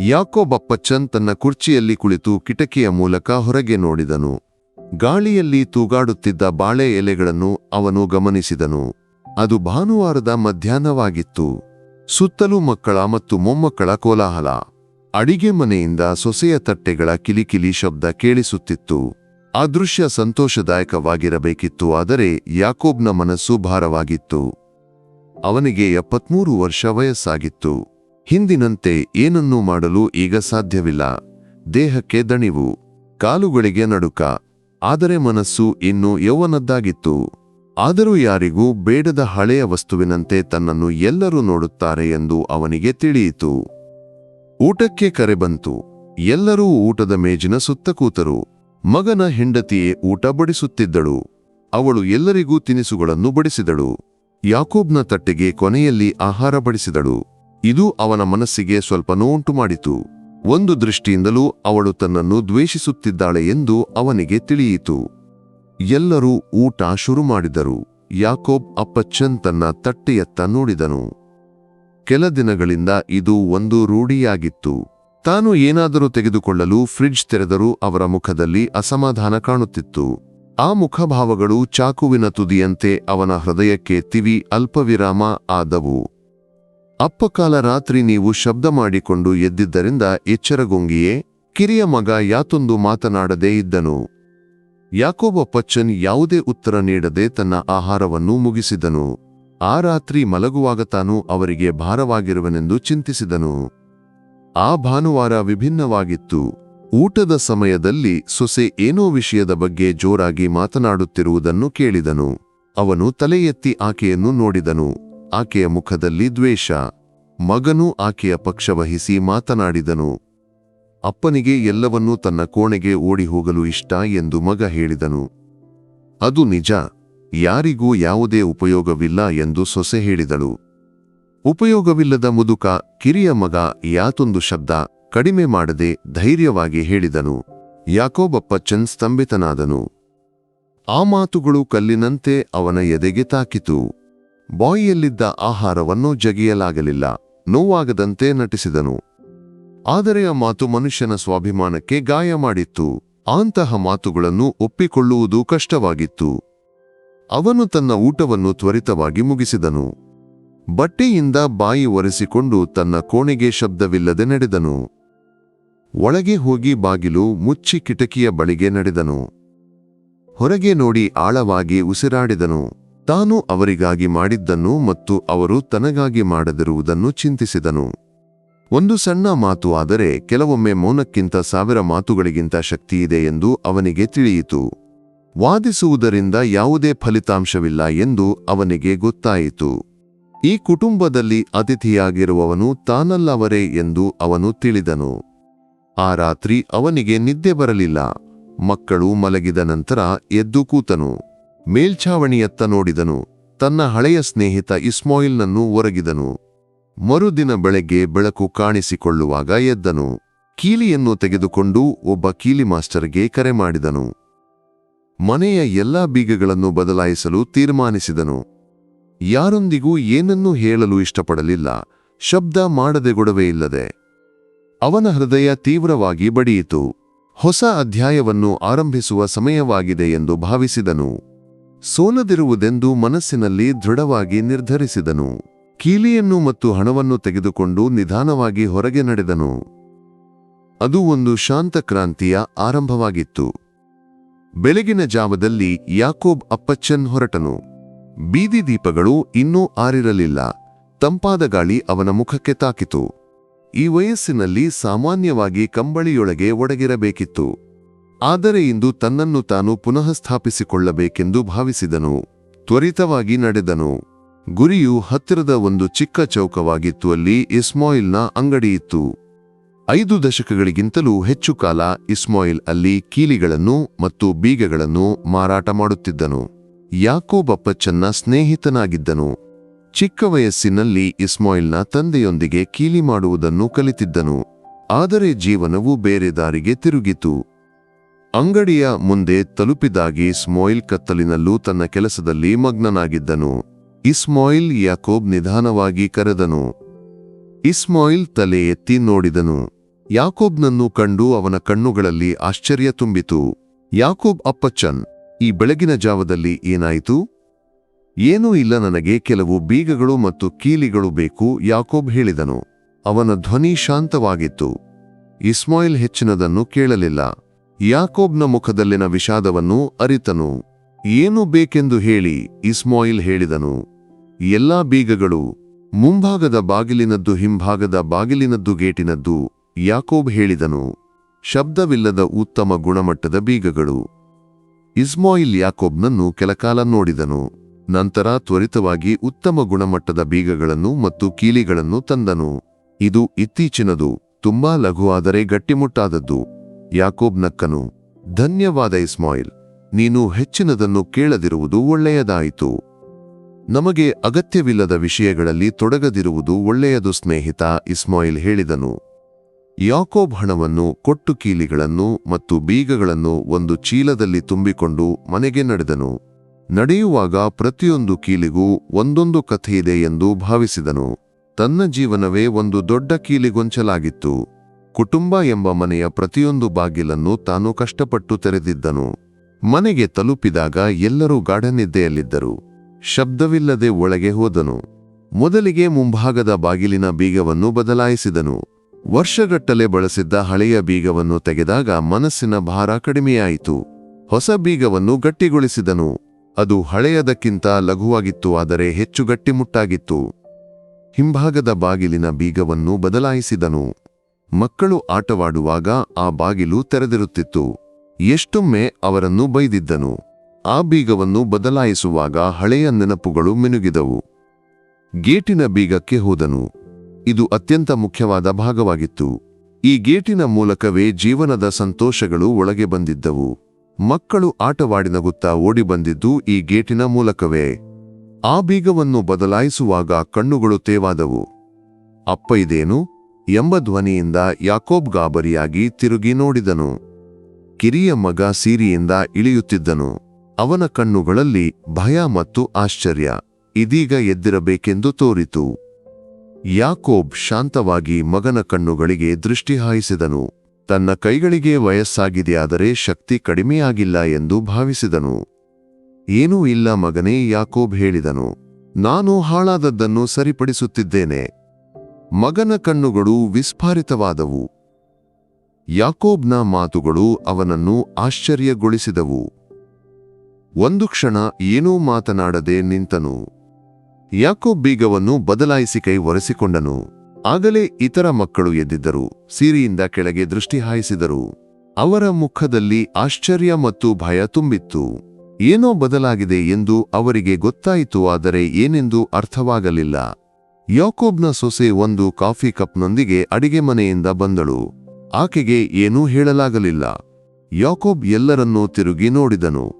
ಯಾಕೋಬಪ್ಪಚ್ಚನ್ ತನ್ನ ಕುರ್ಚಿಯಲ್ಲಿ ಕುಳಿತು ಕಿಟಕಿಯ ಮೂಲಕ ಹೊರಗೆ ನೋಡಿದನು. ಗಾಳಿಯಲ್ಲಿ ತೂಗಾಡುತ್ತಿದ್ದ ಬಾಳೆ ಎಲೆಗಳನ್ನು ಅವನು ಗಮನಿಸಿದನು. ಅದು ಭಾನುವಾರದ ಮಧ್ಯಾಹ್ನವಾಗಿತ್ತು. ಸುತ್ತಲೂ ಮಕ್ಕಳ ಮತ್ತು ಮೊಮ್ಮಕ್ಕಳ ಕೋಲಾಹಲ. ಅಡಿಗೆ ಮನೆಯಿಂದ ಸೊಸೆಯ ತಟ್ಟೆಗಳ ಕಿಲಿಕಿಲಿ ಶಬ್ದ ಕೇಳಿಸುತ್ತಿತ್ತು. ಆ ಸಂತೋಷದಾಯಕವಾಗಿರಬೇಕಿತ್ತು, ಆದರೆ ಯಾಕೋಬ್ನ ಮನಸ್ಸು ಭಾರವಾಗಿತ್ತು. ಅವನಿಗೆ ಎಪ್ಪತ್ಮೂರು ವರ್ಷ ವಯಸ್ಸಾಗಿತ್ತು. ಹಿಂದಿನಂತೆ ಏನನ್ನೂ ಮಾಡಲು ಈಗ ಸಾಧ್ಯವಿಲ್ಲ. ದೇಹಕ್ಕೆ ದಣಿವು. ಕಾಲುಗಳಿಗೆ ನಡುಕ. ಆದರೆ ಮನಸ್ಸು ಇನ್ನೂ ಯೌವನದ್ದಾಗಿತ್ತು. ಆದರೂ ಯಾರಿಗೂ ಬೇಡದ ಹಳೆಯ ವಸ್ತುವಿನಂತೆ ತನ್ನನ್ನು ಎಲ್ಲರೂ ನೋಡುತ್ತಾರೆ ಎಂದು ಅವನಿಗೆ ತಿಳಿಯಿತು. ಊಟಕ್ಕೆ ಕರೆ ಬಂತು. ಎಲ್ಲರೂ ಊಟದ ಮೇಜಿನ ಸುತ್ತ ಕೂತರು. ಮಗನ ಹೆಂಡತಿಯೇ ಊಟ ಬಡಿಸುತ್ತಿದ್ದಳು. ಅವಳು ಎಲ್ಲರಿಗೂ ತಿನಿಸುಗಳನ್ನು ಬಡಿಸಿದಳು. ಯಾಕೋಬ್ನ ತಟ್ಟೆಗೆ ಕೊನೆಯಲ್ಲಿ ಆಹಾರ ಬಡಿಸಿದಳು. ಇದು ಅವನ ಮನಸ್ಸಿಗೆ ಸ್ವಲ್ಪ ನೋವುಂಟು ಮಾಡಿತು. ಒಂದು ದೃಷ್ಟಿಯಿಂದಲೂ ಅವಳು ತನ್ನನ್ನು ದ್ವೇಷಿಸುತ್ತಿದ್ದಾಳೆ ಎಂದು ಅವನಿಗೆ ತಿಳಿಯಿತು. ಎಲ್ಲರೂ ಊಟ ಶುರು ಮಾಡಿದರು. ಯಾಕೋಬ್ ಅಪ್ಪಚ್ಚನ್ ತನ್ನ ತಟ್ಟೆಯತ್ತ ನೋಡಿದನು. ಕೆಲ ದಿನಗಳಿಂದ ಇದು ಒಂದು ರೂಢಿಯಾಗಿತ್ತು. ತಾನು ಏನಾದರೂ ತೆಗೆದುಕೊಳ್ಳಲು ಫ್ರಿಡ್ಜ್ ತೆರೆದರೂ ಅವರ ಮುಖದಲ್ಲಿ ಅಸಮಾಧಾನ ಕಾಣುತ್ತಿತ್ತು. ಆ ಮುಖಭಾವಗಳು ಚಾಕುವಿನ ತುದಿಯಂತೆ ಅವನ ಹೃದಯಕ್ಕೆ ತಿವಿ ಅಲ್ಪವಿರಾಮ ಆದವು. ಅಪ್ಪಕಾಲ ರಾತ್ರಿ ನೀವು ಶಬ್ದ ಮಾಡಿಕೊಂಡು ಎದ್ದಿದ್ದರಿಂದ ಎಚ್ಚರಗೊಂಗಿಯೇ ಕಿರಿಯ ಮಗ ಯಾತೊಂದು ಮಾತನಾಡದೇ ಇದ್ದನು. ಯಾಕೋಬ ಪಚ್ಚನ್ ಯಾವುದೇ ಉತ್ತರ ನೀಡದೆ ತನ್ನ ಆಹಾರವನ್ನು ಮುಗಿಸಿದನು. ಆ ರಾತ್ರಿ ಮಲಗುವಾಗ ತಾನು ಅವರಿಗೆ ಭಾರವಾಗಿರುವನೆಂದು ಚಿಂತಿಸಿದನು. ಆ ಭಾನುವಾರ ವಿಭಿನ್ನವಾಗಿತ್ತು. ಊಟದ ಸಮಯದಲ್ಲಿ ಸೊಸೆ ಏನೋ ವಿಷಯದ ಬಗ್ಗೆ ಜೋರಾಗಿ ಮಾತನಾಡುತ್ತಿರುವುದನ್ನು ಕೇಳಿದನು. ಅವನು ತಲೆ ಎತ್ತಿ ಆಕೆಯನ್ನು ನೋಡಿದನು. ಆಕೆಯ ಮುಖದಲ್ಲಿ ದ್ವೇಷ. ಮಗನು ಆಕೆಯ ಪಕ್ಷವಹಿಸಿ ಮಾತನಾಡಿದನು. ಅಪ್ಪನಿಗೆ ಎಲ್ಲವನ್ನೂ ತನ್ನ ಕೋಣೆಗೆ ಓಡಿ ಹೋಗಲು ಇಷ್ಟ ಎಂದು ಮಗ ಹೇಳಿದನು. ಅದು ನಿಜ. ಯಾರಿಗೂ ಯಾವುದೇ ಉಪಯೋಗವಿಲ್ಲ ಎಂದು ಸೊಸೆ ಹೇಳಿದಳು. ಉಪಯೋಗವಿಲ್ಲದ ಮುದುಕ, ಕಿರಿಯ ಮಗ ಯಾತೊಂದು ಶಬ್ದ ಕಡಿಮೆ ಮಾಡದೆ ಧೈರ್ಯವಾಗಿ ಹೇಳಿದನು. ಯಾಕೋಬಪ್ಪಚ್ಚನ್ ಸ್ತಂಭಿತನಾದನು. ಆ ಮಾತುಗಳು ಕಲ್ಲಿನಂತೆ ಅವನ ಎದೆಗೆ ತಾಕಿತು. ಬಾಯಿಯಲ್ಲಿದ್ದ ಆಹಾರವನ್ನು ಜಗಿಯಲಾಗಲಿಲ್ಲ, ನೋವಾಗದಂತೆ ನಟಿಸಿದನು. ಆದರೆ ಆ ಮಾತು ಮನುಷ್ಯನ ಸ್ವಾಭಿಮಾನಕ್ಕೆ ಗಾಯ ಮಾಡಿತ್ತು, ಅಂತಹ ಮಾತುಗಳನ್ನು ಒಪ್ಪಿಕೊಳ್ಳುವುದು ಕಷ್ಟವಾಗಿತ್ತು. ಅವನು ತನ್ನ ಊಟವನ್ನು ತ್ವರಿತವಾಗಿ ಮುಗಿಸಿದನು. ಬಟ್ಟೆಯಿಂದ ಬಾಯಿ ಒರೆಸಿಕೊಂಡು ತನ್ನ ಕೋಣೆಗೆ ಶಬ್ದವಿಲ್ಲದೆ ನಡೆದನು. ಒಳಗೆ ಹೋಗಿ ಬಾಗಿಲು ಮುಚ್ಚಿ ಕಿಟಕಿಯ ಬಳಿಗೆ ನಡೆದನು. ಹೊರಗೆ ನೋಡಿ ಆಳವಾಗಿ ಉಸಿರಾಡಿದನು. ತಾನು ಅವರಿಗಾಗಿ ಮಾಡಿದ್ದನ್ನು ಮತ್ತು ಅವರು ತನಗಾಗಿ ಮಾಡದಿರುವುದನ್ನು ಚಿಂತಿಸಿದನು. ಒಂದು ಸಣ್ಣ ಮಾತು ಆದರೆ ಕೆಲವೊಮ್ಮೆ ಮೌನಕ್ಕಿಂತ ಸಾವಿರ ಮಾತುಗಳಿಗಿಂತ ಶಕ್ತಿಯಿದೆ ಎಂದು ಅವನಿಗೆ ತಿಳಿಯಿತು. ವಾದಿಸುವುದರಿಂದ ಯಾವುದೇ ಫಲಿತಾಂಶವಿಲ್ಲ ಎಂದು ಅವನಿಗೆ ಗೊತ್ತಾಯಿತು. ಈ ಕುಟುಂಬದಲ್ಲಿ ಅತಿಥಿಯಾಗಿರುವವನು ತಾನಲ್ಲವರೇ ಎಂದು ಅವನು ತಿಳಿದನು. ಆ ರಾತ್ರಿ ಅವನಿಗೆ ನಿದ್ದೆ ಬರಲಿಲ್ಲ. ಮಕ್ಕಳು ಮಲಗಿದ ನಂತರ ಎದ್ದು ಕೂತನು. ಮೇಲ್ಛಾವಣಿಯತ್ತ ನೋಡಿದನು. ತನ್ನ ಹಳೆಯ ಸ್ನೇಹಿತ ಇಸ್ಮಾಯಿಲ್ನನ್ನು ಒರಗಿದನು. ಮರುದಿನ ಬೆಳಗ್ಗೆ ಬೆಳಕು ಕಾಣಿಸಿಕೊಳ್ಳುವಾಗ ಎದ್ದನು. ಕೀಲಿಯನ್ನು ತೆಗೆದುಕೊಂಡು ಒಬ್ಬ ಕೀಲಿ ಮಾಸ್ಟರ್ಗೆ ಕರೆ ಮಾಡಿದನು. ಮನೆಯ ಎಲ್ಲಾ ಬೀಗಗಳನ್ನು ಬದಲಾಯಿಸಲು ತೀರ್ಮಾನಿಸಿದನು. ಯಾರೊಂದಿಗೂ ಏನನ್ನೂ ಹೇಳಲು ಇಷ್ಟಪಡಲಿಲ್ಲ. ಶಬ್ದ ಮಾಡದೆ ಗೊಡವೆ ಇಲ್ಲದೆ. ಅವನ ಹೃದಯ ತೀವ್ರವಾಗಿ ಬಡಿಯಿತು. ಹೊಸ ಅಧ್ಯಾಯವನ್ನು ಆರಂಭಿಸುವ ಸಮಯವಾಗಿದೆ ಎಂದು ಭಾವಿಸಿದನು. ಸೋಲದಿರುವುದೆಂದು ಮನಸ್ಸಿನಲ್ಲಿ ದೃಢವಾಗಿ ನಿರ್ಧರಿಸಿದನು. ಕೀಲಿಯನ್ನು ಮತ್ತು ಹಣವನ್ನು ತೆಗೆದುಕೊಂಡು ನಿಧಾನವಾಗಿ ಹೊರಗೆ ನಡೆದನು. ಅದು ಒಂದು ಶಾಂತ ಕ್ರಾಂತಿಯ ಆರಂಭವಾಗಿತ್ತು. ಬೆಳಗಿನ ಜಾವದಲ್ಲಿ ಯಾಕೋಬ್ ಅಪ್ಪಚ್ಚನ್ ಹೊರಟನು. ಬೀದಿ ದೀಪಗಳು ಇನ್ನೂ ಆರಿರಲಿಲ್ಲ. ತಂಪಾದ ಗಾಳಿ ಅವನ ಮುಖಕ್ಕೆ ತಾಕಿತು. ಈ ವಯಸ್ಸಿನಲ್ಲಿ ಸಾಮಾನ್ಯವಾಗಿ ಕಂಬಳಿಯೊಳಗೆ ಒಡಗಿರಬೇಕಿತ್ತು. ಆದರೆ ಇಂದು ತನ್ನನ್ನು ತಾನು ಪುನಃ ಸ್ಥಾಪಿಸಿಕೊಳ್ಳಬೇಕೆಂದು ಭಾವಿಸಿದನು. ತ್ವರಿತವಾಗಿ ನಡೆದನು. ಗುರಿಯು ಹತ್ತಿರದ ಒಂದು ಚಿಕ್ಕ ಚೌಕವಾಗಿತ್ತು. ಅಲ್ಲಿ ಇಸ್ಮಾಯಿಲ್ನ ಅಂಗಡಿಯಿತ್ತು ಐದು ದಶಕಗಳಿಗಿಂತಲೂ ಹೆಚ್ಚು ಕಾಲ ಇಸ್ಮಾಯಿಲ್ ಅಲ್ಲಿ ಕೀಲಿಗಳನ್ನು ಮತ್ತು ಬೀಗಗಳನ್ನು ಮಾರಾಟ ಮಾಡುತ್ತಿದ್ದನು. ಯಾಕೋಬಪ್ಪಚ್ಚನ್ನ ಸ್ನೇಹಿತನಾಗಿದ್ದನು. ಚಿಕ್ಕ ವಯಸ್ಸಿನಲ್ಲಿ ಇಸ್ಮಾಯಿಲ್ನ ತಂದೆಯೊಂದಿಗೆ ಕೀಲಿ ಮಾಡುವುದನ್ನು ಕಲಿತಿದ್ದನು. ಆದರೆ ಜೀವನವು ಬೇರೆ ದಾರಿಗೆ ತಿರುಗಿತು. ಅಂಗಡಿಯ ಮುಂದೆ ತಲುಪಿದಾಗಿ ಇಸ್ಮೋಯಿಲ್ ಕತ್ತಲಿನಲ್ಲೂ ತನ್ನ ಕೆಲಸದಲ್ಲಿ ಮಗ್ನನಾಗಿದ್ದನು. ಇಸ್ಮಾಯಿಲ್ ಯಾಕೋಬ್ ನಿಧಾನವಾಗಿ ಕರೆದನು. ಇಸ್ಮಾಯಿಲ್ ತಲೆ ಎತ್ತಿ ನೋಡಿದನು. ಯಾಕೋಬ್ನನ್ನು ಕಂಡು ಅವನ ಕಣ್ಣುಗಳಲ್ಲಿ ಆಶ್ಚರ್ಯ ತುಂಬಿತು. ಯಾಕೋಬ್ ಅಪ್ಪಚ್ಚನ್, ಈ ಬೆಳಗಿನ ಜಾವದಲ್ಲಿ ಏನಾಯಿತು? ಏನೂ ಇಲ್ಲ ನನಗೆ ಕೆಲವು ಬೀಗಗಳು ಮತ್ತು ಕೀಲಿಗಳು ಬೇಕು, ಯಾಕೋಬ್ ಹೇಳಿದನು. ಅವನ ಧ್ವನಿ ಶಾಂತವಾಗಿತ್ತು. ಇಸ್ಮಾಯಿಲ್ ಹೆಚ್ಚಿನದನ್ನು ಕೇಳಲಿಲ್ಲ. ಯಾಕೋಬ್ನ ಮುಖದಲ್ಲಿನ ವಿಷಾದವನ್ನು ಅರಿತನು. ಏನು ಬೇಕೆಂದು ಹೇಳಿ ಇಸ್ಮಾಯಿಲ್ ಹೇಳಿದನು. ಎಲ್ಲಾ ಬೀಗಗಳು ಮುಂಭಾಗದ ಬಾಗಿಲಿನದ್ದು ಹಿಂಭಾಗದ ಬಾಗಿಲಿನದ್ದು ಗೇಟಿನದ್ದು, ಯಾಕೋಬ್ ಹೇಳಿದನು. ಶಬ್ದವಿಲ್ಲದ ಉತ್ತಮ ಗುಣಮಟ್ಟದ ಬೀಗಗಳು. ಇಸ್ಮಾಯಿಲ್ ಯಾಕೋಬ್ನನ್ನು ಕೆಲಕಾಲ ನೋಡಿದನು. ನಂತರ ತ್ವರಿತವಾಗಿ ಉತ್ತಮ ಗುಣಮಟ್ಟದ ಬೀಗಗಳನ್ನು ಮತ್ತು ಕೀಲಿಗಳನ್ನು ತಂದನು. ಇದು ಇತ್ತೀಚಿನದು, ತುಂಬಾ ಲಘುವಾದರೆ ಗಟ್ಟಿಮುಟ್ಟಾದದ್ದು. ಯಾಕೋಬ್ ನಕ್ಕನು ಧನ್ಯವಾದ ಇಸ್ಮಾಯಿಲ್, ನೀನು ಹೆಚ್ಚಿನದನ್ನು ಕೇಳದಿರುವುದು ಒಳ್ಳೆಯದಾಯಿತು. ನಮಗೆ ಅಗತ್ಯವಿಲ್ಲದ ವಿಷಯಗಳಲ್ಲಿ ತೊಡಗದಿರುವುದು ಒಳ್ಳೆಯದು ಸ್ನೇಹಿತ, ಇಸ್ಮಾಯಿಲ್ ಹೇಳಿದನು. ಯಾಕೋಬ್ ಹಣವನ್ನು, ಕೊಟ್ಟು ಕೀಲಿಗಳನ್ನು ಮತ್ತು ಬೀಗಗಳನ್ನು ಒಂದು ಚೀಲದಲ್ಲಿ ತುಂಬಿಕೊಂಡು ಮನೆಗೆ ನಡೆದನು. ನಡೆಯುವಾಗ ಪ್ರತಿಯೊಂದು ಕೀಲಿಗೂ ಒಂದೊಂದು ಕಥೆಯಿದೆ ಎಂದು ಭಾವಿಸಿದನು. ತನ್ನ ಜೀವನವೇ ಒಂದು ದೊಡ್ಡ ಕೀಲಿಗೊಂಚಲಾಗಿತ್ತು. ಕುಟುಂಬ ಎಂಬ ಮನೆಯ ಪ್ರತಿಯೊಂದು ಬಾಗಿಲನ್ನು ತಾನು ಕಷ್ಟಪಟ್ಟು ತೆರೆದಿದ್ದನು. ಮನೆಗೆ ತಲುಪಿದಾಗ ಎಲ್ಲರೂ ಗಾಢನಿದ್ದೆಯಲ್ಲಿದ್ದರು. ಶಬ್ದವಿಲ್ಲದೆ ಒಳಗೆ ಹೋದನು. ಮೊದಲಿಗೆ ಮುಂಭಾಗದ ಬಾಗಿಲಿನ ಬೀಗವನ್ನು ಬದಲಾಯಿಸಿದನು. ವರ್ಷಗಟ್ಟಲೆ ಬಳಸಿದ್ದ ಹಳೆಯ ಬೀಗವನ್ನು ತೆಗೆದಾಗ ಮನಸ್ಸಿನ ಭಾರ ಕಡಿಮೆಯಾಯಿತು. ಹೊಸ ಬೀಗವನ್ನು ಗಟ್ಟಿಗೊಳಿಸಿದನು. ಅದು ಹಳೆಯದಕ್ಕಿಂತ ಲಘುವಾಗಿತ್ತು, ಆದರೆ ಹೆಚ್ಚು ಗಟ್ಟಿಮುಟ್ಟಾಗಿತ್ತು. ಹಿಂಭಾಗದ ಬಾಗಿಲಿನ ಬೀಗವನ್ನು ಬದಲಾಯಿಸಿದನು. ಮಕ್ಕಳು ಆಟವಾಡುವಾಗ ಆ ಬಾಗಿಲು ತೆರೆದಿರುತ್ತಿತ್ತು. ಎಷ್ಟೊಮ್ಮೆ ಅವರನ್ನು ಬೈದಿದ್ದನು. ಆ ಬೀಗವನ್ನು ಬದಲಾಯಿಸುವಾಗ ಹಳೆಯ ನೆನಪುಗಳು ಮಿನುಗಿದವು. ಗೇಟಿನ ಬೀಗಕ್ಕೆ ಹೋದನು. ಇದು ಅತ್ಯಂತ ಮುಖ್ಯವಾದ ಭಾಗವಾಗಿತ್ತು. ಈ ಗೇಟಿನ ಮೂಲಕವೇ ಜೀವನದ ಸಂತೋಷಗಳು ಒಳಗೆ ಬಂದಿದ್ದವು. ಮಕ್ಕಳು ಆಟವಾಡಿನಗುತ್ತಾ ಓಡಿ ಬಂದಿದ್ದು ಈ ಗೇಟಿನ ಮೂಲಕವೇ. ಆ ಬೀಗವನ್ನು ಬದಲಾಯಿಸುವಾಗ ಕಣ್ಣುಗಳು ತೇವಾದವು. ಅಪ್ಪ ಇದೇನು? ಎಂಬ ಧ್ವನಿಯಿಂದ ಯಾಕೋಬ್ ಗಾಬರಿಯಾಗಿ ತಿರುಗಿ ನೋಡಿದನು. ಕಿರಿಯ ಮಗ ಸೀರಿಯಿಂದ ಇಳಿಯುತ್ತಿದ್ದನು. ಅವನ ಕಣ್ಣುಗಳಲ್ಲಿ ಭಯ ಮತ್ತು ಆಶ್ಚರ್ಯ ಇದೀಗ ಎದ್ದಿರಬೇಕೆಂದು ತೋರಿತು. ಯಾಕೋಬ್ ಶಾಂತವಾಗಿ ಮಗನ ಕಣ್ಣುಗಳಿಗೆ ದೃಷ್ಟಿ ಹಾಯಿಸಿದನು. ತನ್ನ ಕೈಗಳಿಗೆ ವಯಸ್ಸಾಗಿದೆಯಾದರೆ ಶಕ್ತಿ ಕಡಿಮೆಯಾಗಿಲ್ಲ ಎಂದು ಭಾವಿಸಿದನು. ಏನೂ ಇಲ್ಲ ಮಗನೇ, ಯಾಕೋಬ್ ಹೇಳಿದನು. ನಾನು ಹಾಳಾದದ್ದನ್ನು ಸರಿಪಡಿಸುತ್ತಿದ್ದೇನೆ. ಮಗನ ಕಣ್ಣುಗಳು ವಿಸ್ಫಾರಿತವಾದವು. ಯಾಕೋಬ್ನ ಮಾತುಗಳು ಅವನನ್ನು ಆಶ್ಚರ್ಯಗೊಳಿಸಿದವು. ಒಂದು ಕ್ಷಣ ಏನೂ ಮಾತನಾಡದೆ ನಿಂತನು. ಯಾಕೋಬ್ ಬೀಗವನ್ನು ಬದಲಾಯಿಸಿ ಕೈ ಒರೆಸಿಕೊಂಡನು. ಆಗಲೇ ಇತರ ಮಕ್ಕಳು ಎದ್ದಿದ್ದರು. ಸೀರಿಯಿಂದ ಕೆಳಗೆ ದೃಷ್ಟಿ ಹಾಯಿಸಿದರು. ಅವರ ಮುಖದಲ್ಲಿ ಆಶ್ಚರ್ಯ ಮತ್ತು ಭಯ ತುಂಬಿತ್ತು. ಏನೋ ಬದಲಾಗಿದೆ ಎಂದು ಅವರಿಗೆ ಗೊತ್ತಾಯಿತು, ಆದರೆ ಏನೆಂದು ಅರ್ಥವಾಗಲಿಲ್ಲ. ಯಾಕೋಬ್ನ ಸೊಸೆ ಒಂದು ಕಾಫಿ ಕಪ್ನೊಂದಿಗೆ ಅಡಿಗೆ ಮನೆಯಿಂದ ಬಂದಳು. ಆಕೆಗೆ ಏನೂ ಹೇಳಲಾಗಲಿಲ್ಲ. ಯಾಕೋಬ್ ಎಲ್ಲರನ್ನೂ ತಿರುಗಿ ನೋಡಿದನು.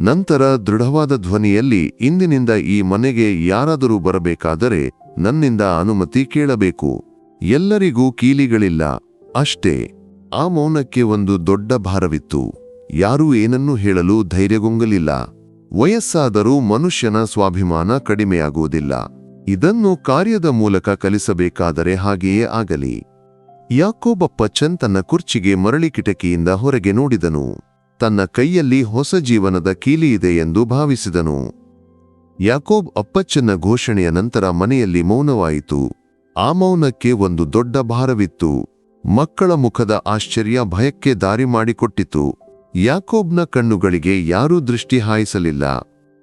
ನಂತರ ದೃಢವಾದ ಧ್ವನಿಯಲ್ಲಿ, ಇಂದಿನಿಂದ ಈ ಮನೆಗೆ ಯಾರಾದರೂ ಬರಬೇಕಾದರೆ ನನ್ನಿಂದ ಅನುಮತಿ ಕೇಳಬೇಕು. ಎಲ್ಲರಿಗೂ ಕೀಲಿಗಳಿಲ್ಲ. ಅಷ್ಟೇ. ಆ ಮೌನಕ್ಕೆ ಒಂದು ದೊಡ್ಡ ಭಾರವಿತ್ತು. ಯಾರೂ ಏನನ್ನೂ ಹೇಳಲು ಧೈರ್ಯಗೊಂಗಲಿಲ್ಲ. ವಯಸ್ಸಾದರೂ ಮನುಷ್ಯನ ಸ್ವಾಭಿಮಾನ ಕಡಿಮೆಯಾಗುವುದಿಲ್ಲ. ಇದನ್ನು ಕಾರ್ಯದ ಮೂಲಕ ಕಲಿಸಬೇಕಾದರೆ ಹಾಗೆಯೇ ಆಗಲಿ. ಯಾಕೋಬಪ್ಪಚ್ಚನ್ ತನ್ನ ಕುರ್ಚಿಗೆ ಮರಳಿ ಕಿಟಕಿಯಿಂದ ಹೊರಗೆ ನೋಡಿದನು. ತನ್ನ ಕೈಯಲ್ಲಿ ಹೊಸ ಜೀವನದ ಕೀಲಿಯಿದೆ ಎಂದು ಭಾವಿಸಿದನು. ಯಾಕೋಬ್ ಅಪ್ಪಚ್ಚನ ಘೋಷಣೆಯ ನಂತರ ಮನೆಯಲ್ಲಿ ಮೌನವಾಯಿತು. ಆ ಮೌನಕ್ಕೆ ಒಂದು ದೊಡ್ಡ ಭಾರವಿತ್ತು. ಮಕ್ಕಳ ಮುಖದ ಆಶ್ಚರ್ಯ ಭಯಕ್ಕೆ ದಾರಿ ಮಾಡಿಕೊಟ್ಟಿತು. ಯಾಕೋಬ್ನ ಕಣ್ಣುಗಳಿಗೆ ಯಾರೂ ದೃಷ್ಟಿ ಹಾಯಿಸಲಿಲ್ಲ.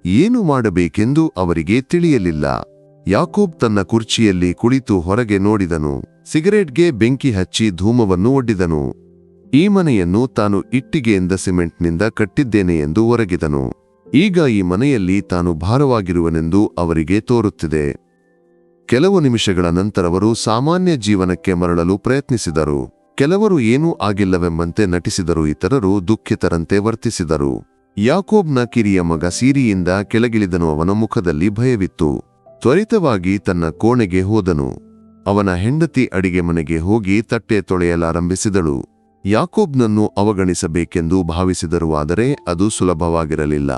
ಏನು ಮಾಡಬೇಕೆಂದು ಅವರಿಗೆ ತಿಳಿಯಲಿಲ್ಲ. ಯಾಕೋಬ್ ತನ್ನ ಕುರ್ಚಿಯಲ್ಲಿ ಕುಳಿತು ಹೊರಗೆ ನೋಡಿದನು. ಸಿಗರೇಟ್ಗೆ ಬೆಂಕಿ ಹಚ್ಚಿ ಧೂಮವನ್ನು ಒಡ್ಡಿದನು. ಈ ಮನೆಯನ್ನು ತಾನು ಇಟ್ಟಿಗೆಯಿಂದ ಸಿಮೆಂಟ್ನಿಂದ ಕಟ್ಟಿದ್ದೇನೆ ಎಂದು ಒರಗಿದನು. ಈಗ ಈ ಮನೆಯಲ್ಲಿ ತಾನು ಭಾರವಾಗಿರುವನೆಂದು ಅವರಿಗೆ ತೋರುತ್ತಿದೆ. ಕೆಲವು ನಿಮಿಷಗಳ ನಂತರವರು ಸಾಮಾನ್ಯ ಜೀವನಕ್ಕೆ ಮರಳಲು ಪ್ರಯತ್ನಿಸಿದರು. ಕೆಲವರು ಏನೂ ಆಗಿಲ್ಲವೆಂಬಂತೆ ನಟಿಸಿದರು, ಇತರರು ದುಃಖಿತರಂತೆ ವರ್ತಿಸಿದರು. ಯಾಕೋಬ್ನ ಕಿರಿಯ ಮಗ ಸೀರಿಯಿಂದ ಕೆಳಗಿಳಿದನು, ಅವನ ಮುಖದಲ್ಲಿ ಭಯವಿತ್ತು. ತ್ವರಿತವಾಗಿ ತನ್ನ ಕೋಣೆಗೆ ಹೋದನು. ಅವನ ಹೆಂಡತಿ ಅಡಿಗೆ ಮನೆಗೆ ಹೋಗಿ ತಟ್ಟೆ ತೊಳೆಯಲಾರಂಭಿಸಿದಳು. ಯಾಕೋಬ್ನನ್ನು ಅವಗಣಿಸಬೇಕೆಂದು ಭಾವಿಸಿದರು ಆದರೆ ಅದು ಸುಲಭವಾಗಿರಲಿಲ್ಲ.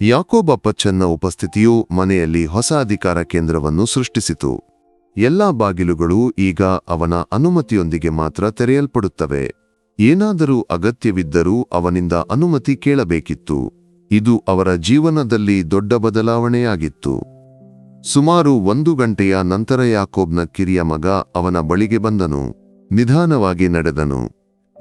ಯಾಕೋಬ್ ಅಪ್ಪಚ್ಚನ್ನ ಉಪಸ್ಥಿತಿಯು ಮನೆಯಲ್ಲಿ ಹೊಸ ಅಧಿಕಾರ ಕೇಂದ್ರವನ್ನು ಸೃಷ್ಟಿಸಿತು. ಎಲ್ಲಾ ಬಾಗಿಲುಗಳು ಈಗ ಅವನ ಅನುಮತಿಯೊಂದಿಗೆ ಮಾತ್ರ ತೆರೆಯಲ್ಪಡುತ್ತವೆ. ಏನಾದರೂ ಅಗತ್ಯವಿದ್ದರೂ ಅವನಿಂದ ಅನುಮತಿ ಕೇಳಬೇಕಿತ್ತು. ಇದು ಅವರ ಜೀವನದಲ್ಲಿ ದೊಡ್ಡ ಬದಲಾವಣೆಯಾಗಿತ್ತು. ಸುಮಾರು ಒಂದು ಗಂಟೆಯ ನಂತರ ಯಾಕೋಬ್ನ ಕಿರಿಯ ಮಗ ಅವನ ಬಳಿಗೆ ಬಂದನು. ನಿಧಾನವಾಗಿ ನಡೆದನು.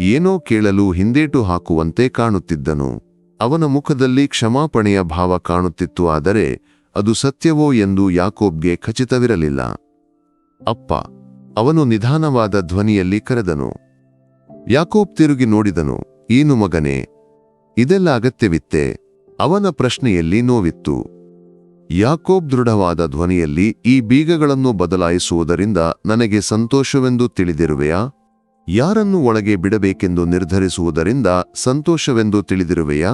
ಏನೋ ಕೇಳಲು ಹಿಂದೇಟು ಹಾಕುವಂತೆ ಕಾಣುತ್ತಿದ್ದನು. ಅವನ ಮುಖದಲ್ಲಿ ಕ್ಷಮಾಪಣೆಯ ಭಾವ ಕಾಣುತ್ತಿತ್ತು ಆದರೆ ಅದು ಸತ್ಯವೋ ಎಂದು ಯಾಕೋಬ್ಗೆ ಖಚಿತವಿರಲಿಲ್ಲ. ಅಪ್ಪ, ಅವನು ನಿಧಾನವಾದ ಧ್ವನಿಯಲ್ಲಿ ಕರೆದನು. ಯಾಕೋಬ್ ತಿರುಗಿ ನೋಡಿದನು. ಏನು ಮಗನೇ? ಇದೆಲ್ಲ ಅಗತ್ಯವಿತ್ತೆ. ಅವನ ಪ್ರಶ್ನೆಯಲ್ಲಿ ನೋವಿತ್ತು. ಯಾಕೋಬ್ ದೃಢವಾದ ಧ್ವನಿಯಲ್ಲಿ ಈ ಬೀಗಗಳನ್ನು ಬದಲಾಯಿಸುವುದರಿಂದ ನನಗೆ ಸಂತೋಷವೆಂದು ತಿಳಿದಿರುವೆಯಾ? ಯಾರನ್ನು ಒಳಗೆ ಬಿಡಬೇಕೆಂದು ನಿರ್ಧರಿಸುವುದರಿಂದ ಸಂತೋಷವೆಂದು ತಿಳಿದಿರುವೆಯಾ?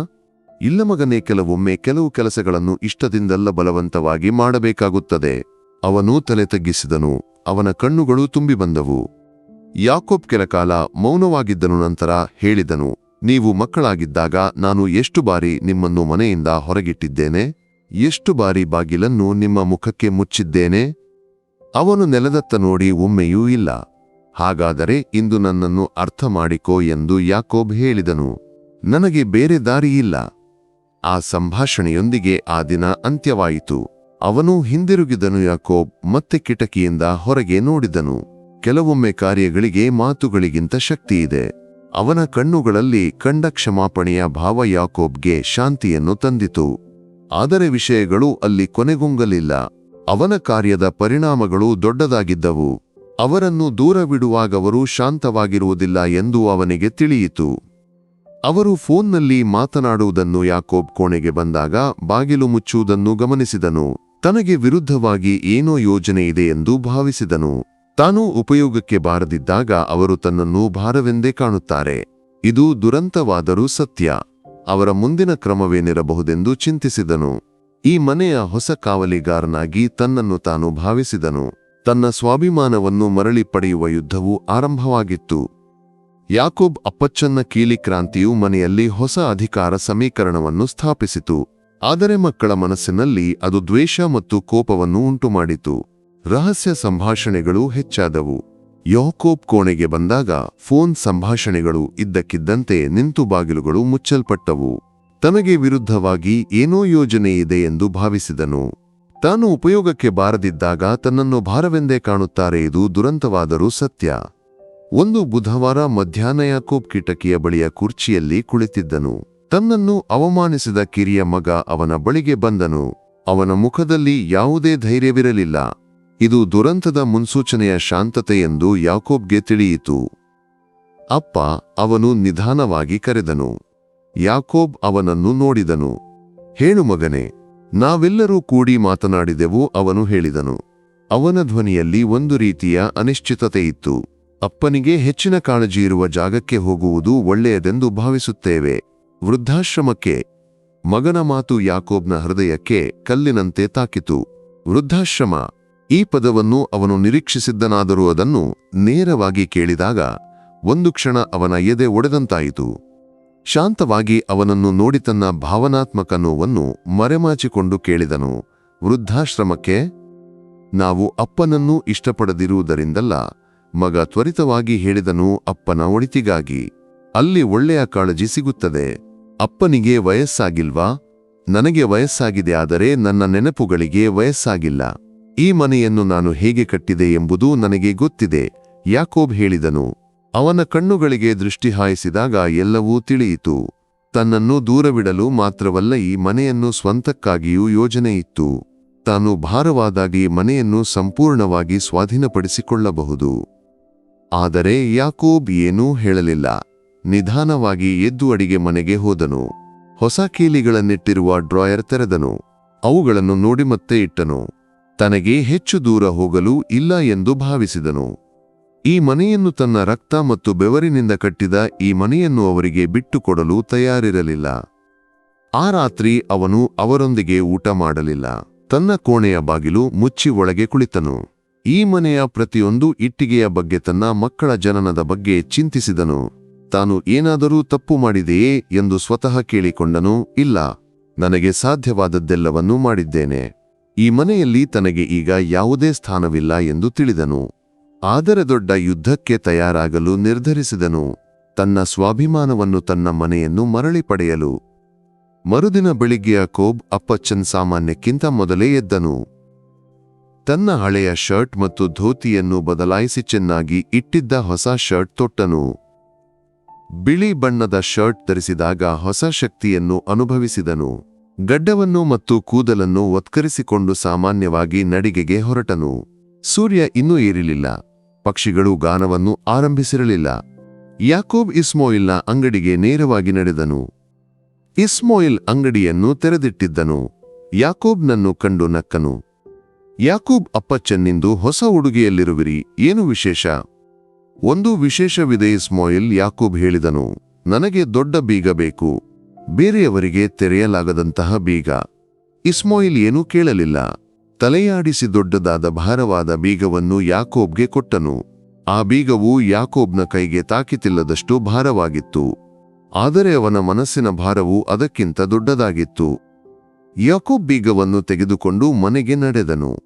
ಇಲ್ಲ ಮಗನೇ, ಕೆಲವೊಮ್ಮೆ ಕೆಲವು ಕೆಲಸಗಳನ್ನು ಇಷ್ಟದಿಂದಲ್ಲ ಬಲವಂತವಾಗಿ ಮಾಡಬೇಕಾಗುತ್ತದೆ. ಅವನು ತಲೆ ತಗ್ಗಿಸಿದನು, ಅವನ ಕಣ್ಣುಗಳು ತುಂಬಿ ಬಂದವು. ಯಾಕೋಬ್ ಕೆಲಕಾಲ ಮೌನವಾಗಿದ್ದನು, ನಂತರ ಹೇಳಿದನು, ನೀವು ಮಕ್ಕಳಾಗಿದ್ದಾಗ ನಾನು ಎಷ್ಟು ಬಾರಿ ನಿಮ್ಮನ್ನು ಮನೆಯಿಂದ ಹೊರಗಿಟ್ಟಿದ್ದೇನೆ? ಎಷ್ಟು ಬಾರಿ ಬಾಗಿಲನ್ನು ನಿಮ್ಮ ಮುಖಕ್ಕೆ ಮುಚ್ಚಿದ್ದೇನೆ? ಅವನು ನೆಲದತ್ತ ನೋಡಿ ಒಮ್ಮೆಯೂ ಇಲ್ಲ. ಹಾಗಾದರೆ ಇಂದು ನನ್ನನ್ನು ಅರ್ಥ ಮಾಡಿಕೋ ಎಂದು ಯಾಕೋಬ್ ಹೇಳಿದನು. ನನಗೆ ಬೇರೆ ದಾರಿಯಿಲ್ಲ ಆ ಸಂಭಾಷಣೆಯೊಂದಿಗೆ ಆ ದಿನ ಅಂತ್ಯವಾಯಿತು. ಅವನು ಹಿಂದಿರುಗಿದನು ಯಾಕೋಬ್ ಮತ್ತೆ ಕಿಟಕಿಯಿಂದ ಹೊರಗೆ ನೋಡಿದನು. ಕೆಲವೊಮ್ಮೆ ಕಾರ್ಯಗಳಿಗೆ ಮಾತುಗಳಿಗಿಂತ ಶಕ್ತಿಯಿದೆ ಅವನ ಕಣ್ಣುಗಳಲ್ಲಿ ಕಂಡ ಕ್ಷಮಾಪಣೆಯ ಭಾವ ಯಾಕೋಬ್ಗೆ ಶಾಂತಿಯನ್ನು ತಂದಿತು. ಆದರೆ ವಿಷಯಗಳು ಅಲ್ಲಿ ಕೊನೆಗುಂಗಲಿಲ್ಲ. ಅವನ ಕಾರ್ಯದ ಪರಿಣಾಮಗಳು ದೊಡ್ಡದಾಗಿದ್ದವು. ಅವರನ್ನು ದೂರವಿಡುವಾಗವರು ಶಾಂತವಾಗಿರುವುದಿಲ್ಲ ಎಂದು ಅವನಿಗೆ ತಿಳಿಯಿತು. ಅವರು ಫೋನ್ನಲ್ಲಿ ಮಾತನಾಡುವುದನ್ನು ಯಾಕೋಬ್ ಕೋಣೆಗೆ ಬಂದಾಗ ಬಾಗಿಲು ಮುಚ್ಚುವುದನ್ನು ಗಮನಿಸಿದನು. ತನಗೆ ವಿರುದ್ಧವಾಗಿ ಏನೋ ಯೋಜನೆ ಇದೆ ಎಂದು ಭಾವಿಸಿದನು. ತಾನು ಉಪಯೋಗಕ್ಕೆ ಬಾರದಿದ್ದಾಗ ಅವರು ತನ್ನನ್ನು ಭಾರವೆಂದೇ ಕಾಣುತ್ತಾರೆ. ಇದು ದುರಂತವಾದರೂ ಸತ್ಯ. ಅವರ ಮುಂದಿನ ಕ್ರಮವೇನಿರಬಹುದೆಂದು ಚಿಂತಿಸಿದನು. ಈ ಮನೆಯ ಹೊಸ ಕಾವಲಿಗಾರನಾಗಿ ತನ್ನನ್ನು ತಾನು ಭಾವಿಸಿದನು. ತನ್ನ ಸ್ವಾಭಿಮಾನವನ್ನು ಮರಳಿ ಪಡೆಯುವ ಯುದ್ಧವು ಆರಂಭವಾಗಿತ್ತು. ಯಾಕೋಬ್ ಅಪ್ಪಚ್ಚನ್ನ ಕೀಲಿ ಕ್ರಾಂತಿಯು ಮನೆಯಲ್ಲಿ ಹೊಸ ಅಧಿಕಾರ ಸಮೀಕರಣವನ್ನು ಸ್ಥಾಪಿಸಿತು. ಆದರೆ ಮಕ್ಕಳ ಮನಸ್ಸಿನಲ್ಲಿ ಅದು ದ್ವೇಷ ಮತ್ತು ಕೋಪವನ್ನು ಉಂಟುಮಾಡಿತು. ರಹಸ್ಯ ಸಂಭಾಷಣೆಗಳು ಹೆಚ್ಚಾದವು. ಯೋಕೋಬ್ ಕೋಣೆಗೆ ಬಂದಾಗ ಫೋನ್ ಸಂಭಾಷಣೆಗಳು ಇದ್ದಕ್ಕಿದ್ದಂತೆ ನಿಂತು ಬಾಗಿಲುಗಳು ಮುಚ್ಚಲ್ಪಟ್ಟವು. ತನಗೆ ವಿರುದ್ಧವಾಗಿ ಏನೋ ಯೋಜನೆ ಇದೆ ಎಂದು ಭಾವಿಸಿದನು. ತಾನು ಉಪಯೋಗಕ್ಕೆ ಬಾರದಿದ್ದಾಗ ತನ್ನನ್ನು ಭಾರವೆಂದೇ ಕಾಣುತ್ತಾರೆ ಇದು ದುರಂತವಾದರೂ ಸತ್ಯ. ಒಂದು ಬುಧವಾರ ಮಧ್ಯಾಹ್ನ ಯಾಕೋಬ್ ಕಿಟಕಿಯ ಬಳಿಯ ಕುರ್ಚಿಯಲ್ಲಿ ಕುಳಿತಿದ್ದನು. ತನ್ನನ್ನು ಅವಮಾನಿಸಿದ ಕಿರಿಯ ಮಗ ಅವನ ಬಳಿಗೆ ಬಂದನು. ಅವನ ಮುಖದಲ್ಲಿ ಯಾವುದೇ ಧೈರ್ಯವಿರಲಿಲ್ಲ. ಇದು ದುರಂತದ ಮುನ್ಸೂಚನೆಯ ಶಾಂತತೆ ಎಂದು ಯಾಕೋಬ್ಗೆ ತಿಳಿಯಿತು. ಅಪ್ಪ ಅವನು ನಿಧಾನವಾಗಿ ಕರೆದನು. ಯಾಕೋಬ್ ಅವನನ್ನು ನೋಡಿದನು. ಹೇಳು ಮಗನೇ, ನಾವೆಲ್ಲರೂ ಕೂಡಿ ಮಾತನಾಡಿದೆವು, ಅವನು ಹೇಳಿದನು. ಅವನ ಧ್ವನಿಯಲ್ಲಿ ಒಂದು ರೀತಿಯ ಅನಿಶ್ಚಿತತೆ ಇತ್ತು. ಅಪ್ಪನಿಗೆ ಹೆಚ್ಚಿನ ಕಾಳಜಿ ಇರುವ ಜಾಗಕ್ಕೆ ಹೋಗುವುದು ಒಳ್ಳೆಯದೆಂದು ಭಾವಿಸುತ್ತೇವೆ. ವೃದ್ಧಾಶ್ರಮಕ್ಕೆ. ಮಗನ ಮಾತು ಯಾಕೋಬ್ನ ಹೃದಯಕ್ಕೆ ಕಲ್ಲಿನಂತೆ ತಾಕಿತು. ವೃದ್ಧಾಶ್ರಮ ಈ ಪದವನ್ನು ಅವನು ನಿರೀಕ್ಷಿಸಿದ್ದನಾದರೂ ಅದನ್ನು ನೇರವಾಗಿ ಕೇಳಿದಾಗ ಒಂದು ಕ್ಷಣ ಅವನ ಎದೆ ಒಡೆದಂತಾಯಿತು. ಶಾಂತವಾಗಿ ಅವನನ್ನು ನೋಡಿ ತನ್ನ ಭಾವನಾತ್ಮಕ ನೋವನ್ನು ಮರೆಮಾಚಿಕೊಂಡು ಕೇಳಿದನು, ವೃದ್ಧಾಶ್ರಮಕ್ಕೆ, ನಾವು ಅಪ್ಪನನ್ನೂ ಇಷ್ಟಪಡದಿರುವುದರಿಂದಲ್ಲ, ಮಗ ತ್ವರಿತವಾಗಿ ಹೇಳಿದನು, ಅಪ್ಪನ ಒಳಿತಿಗಾಗಿ, ಅಲ್ಲಿ ಒಳ್ಳೆಯ ಕಾಳಜಿ ಸಿಗುತ್ತದೆ, ಅಪ್ಪನಿಗೆ ವಯಸ್ಸಾಗಿಲ್ವಾ, ನನಗೆ ವಯಸ್ಸಾಗಿದೆ ಆದರೆ ನನ್ನ ನೆನಪುಗಳಿಗೆ ವಯಸ್ಸಾಗಿಲ್ಲ. ಈ ಮನೆಯನ್ನು ನಾನು ಹೇಗೆ ಕಟ್ಟಿದೆ ಎಂಬುದು ನನಗೆ ಗೊತ್ತಿದೆ, ಯಾಕೋಬ್ ಹೇಳಿದನು. ಅವನ ಕಣ್ಣುಗಳಿಗೆ ದೃಷ್ಟಿ ಹಾಯಿಸಿದಾಗ ಎಲ್ಲವೂ ತಿಳಿಯಿತು. ತನ್ನನ್ನು ದೂರವಿಡಲು ಮಾತ್ರವಲ್ಲ ಈ ಮನೆಯನ್ನು ಸ್ವಂತಕ್ಕಾಗಿಯೂ ಯೋಜನೆ ಇತ್ತು ತಾನು ಭಾರವಾದಾಗಿ ಮನೆಯನ್ನು ಸಂಪೂರ್ಣವಾಗಿ ಸ್ವಾಧೀನಪಡಿಸಿಕೊಳ್ಳಬಹುದು. ಆದರೆ ಯಾಕೋಬ್ ಏನೂ ಹೇಳಲಿಲ್ಲ. ನಿಧಾನವಾಗಿ ಎದ್ದು ಅಡಿಗೆ ಮನೆಗೆ ಹೋದನು. ಹೊಸ ಕೀಲಿಗಳನ್ನಿಟ್ಟಿರುವ ಡ್ರಾಯರ್ ತೆರೆದನು. ಅವುಗಳನ್ನು ನೋಡಿ ಮತ್ತೆ ಇಟ್ಟನು. ತನಗೆ ಹೆಚ್ಚು ದೂರ ಹೋಗಲು ಇಲ್ಲ ಎಂದು ಭಾವಿಸಿದನು. ಈ ಮನೆಯನ್ನು ತನ್ನ ರಕ್ತ ಮತ್ತು ಬೆವರಿನಿಂದ ಕಟ್ಟಿದ ಈ ಮನೆಯನ್ನು ಅವರಿಗೆ ಬಿಟ್ಟುಕೊಡಲು ತಯಾರಿರಲಿಲ್ಲ. ಆ ರಾತ್ರಿ ಅವನು ಅವರೊಂದಿಗೆ ಊಟ ಮಾಡಲಿಲ್ಲ. ತನ್ನ ಕೋಣೆಯ ಬಾಗಿಲು ಮುಚ್ಚಿ ಒಳಗೆ ಕುಳಿತನು. ಈ ಮನೆಯ ಪ್ರತಿಯೊಂದು ಇಟ್ಟಿಗೆಯ ಬಗ್ಗೆ ತನ್ನ ಮಕ್ಕಳ ಜನನದ ಬಗ್ಗೆ ಚಿಂತಿಸಿದನು. ತಾನು ಏನಾದರೂ ತಪ್ಪು ಮಾಡಿದೆಯೇ ಎಂದು ಸ್ವತಃ ಕೇಳಿಕೊಂಡನು, ಇಲ್ಲ, ನನಗೆ ಸಾಧ್ಯವಾದದ್ದೆಲ್ಲವನ್ನೂ ಮಾಡಿದ್ದೇನೆ. ಈ ಮನೆಯಲ್ಲಿ ತನಗೆ ಈಗ ಯಾವುದೇ ಸ್ಥಾನವಿಲ್ಲ ಎಂದು ತಿಳಿದನು. ಆದರೆ ದೊಡ್ಡ ಯುದ್ಧಕ್ಕೆ ತಯಾರಾಗಲು ನಿರ್ಧರಿಸಿದನು. ತನ್ನ ಸ್ವಾಭಿಮಾನವನ್ನು ತನ್ನ ಮನೆಯನ್ನು ಮರಳಿ ಪಡೆಯಲು. ಮರುದಿನ ಬೆಳಿಗ್ಗೆಯ ಕೋಬ್ ಅಪ್ಪಚ್ಚನ್ ಸಾಮಾನ್ಯಕ್ಕಿಂತ ಮೊದಲೇ ಎದ್ದನು. ತನ್ನ ಹಳೆಯ ಶರ್ಟ್ ಮತ್ತು ಧೋತಿಯನ್ನು ಬದಲಾಯಿಸಿ ಚೆನ್ನಾಗಿ ಇಟ್ಟಿದ್ದ ಹೊಸ ಶರ್ಟ್ ತೊಟ್ಟನು. ಬಿಳಿ ಬಣ್ಣದ ಶರ್ಟ್ ಧರಿಸಿದಾಗ ಹೊಸ ಶಕ್ತಿಯನ್ನು ಅನುಭವಿಸಿದನು. ಗಡ್ಡವನ್ನು ಮತ್ತು ಕೂದಲನ್ನು ಒತ್ಕರಿಸಿಕೊಂಡು ಸಾಮಾನ್ಯವಾಗಿ ನಡಿಗೆಗೆ ಹೊರಟನು. ಸೂರ್ಯ ಇನ್ನೂ ಏರಿಲಿಲ್ಲ. ಪಕ್ಷಿಗಳು ಗಾನವನ್ನು ಆರಂಭಿಸಿರಲಿಲ್ಲ. ಯಾಕೋಬ್ ಇಸ್ಮೋಯಿಲ್ನ ಅಂಗಡಿಗೆ ನೇರವಾಗಿ ನಡೆದನು. ಇಸ್ಮೋಯಿಲ್ ಅಂಗಡಿಯನ್ನು ತೆರೆದಿಟ್ಟಿದ್ದನು. ಯಾಕೋಬ್ನನ್ನು ಕಂಡು ನಕ್ಕನು. ಯಾಕೂಬ್ ಅಪ್ಪಚ್ಚನ್ನಿಂದು ಹೊಸ ಉಡುಗೆಯಲ್ಲಿರುವಿರಿ, ಏನು ವಿಶೇಷ? ಒಂದು ವಿಶೇಷವಿದೆ ಇಸ್ಮೋಯಿಲ್, ಯಾಕೂಬ್ ಹೇಳಿದನು. ನನಗೆ ದೊಡ್ಡ ಬೀಗ ಬೇಕು. ಬೇರೆಯವರಿಗೆ ತೆರೆಯಲಾಗದಂತಹ ಬೀಗ. ಇಸ್ಮೋಯಿಲ್ ಏನೂ ಕೇಳಲಿಲ್ಲ. ತಲೆಯಾಡಿಸಿ ದೊಡ್ಡದಾದ ಭಾರವಾದ ಬೀಗವನ್ನು ಯಾಕೋಬ್ಗೆ ಕೊಟ್ಟನು. ಆ ಬೀಗವು ಯಾಕೋಬ್ನ ಕೈಗೆ ತಾಕಿತಿಲ್ಲದಷ್ಟು ಭಾರವಾಗಿತ್ತು. ಆದರೆ ಅವನ ಮನಸ್ಸಿನ ಭಾರವು ಅದಕ್ಕಿಂತ ದೊಡ್ಡದಾಗಿತ್ತು. ಯಾಕೋಬ್ ಬೀಗವನ್ನು ತೆಗೆದುಕೊಂಡು ಮನೆಗೆ ನಡೆದನು.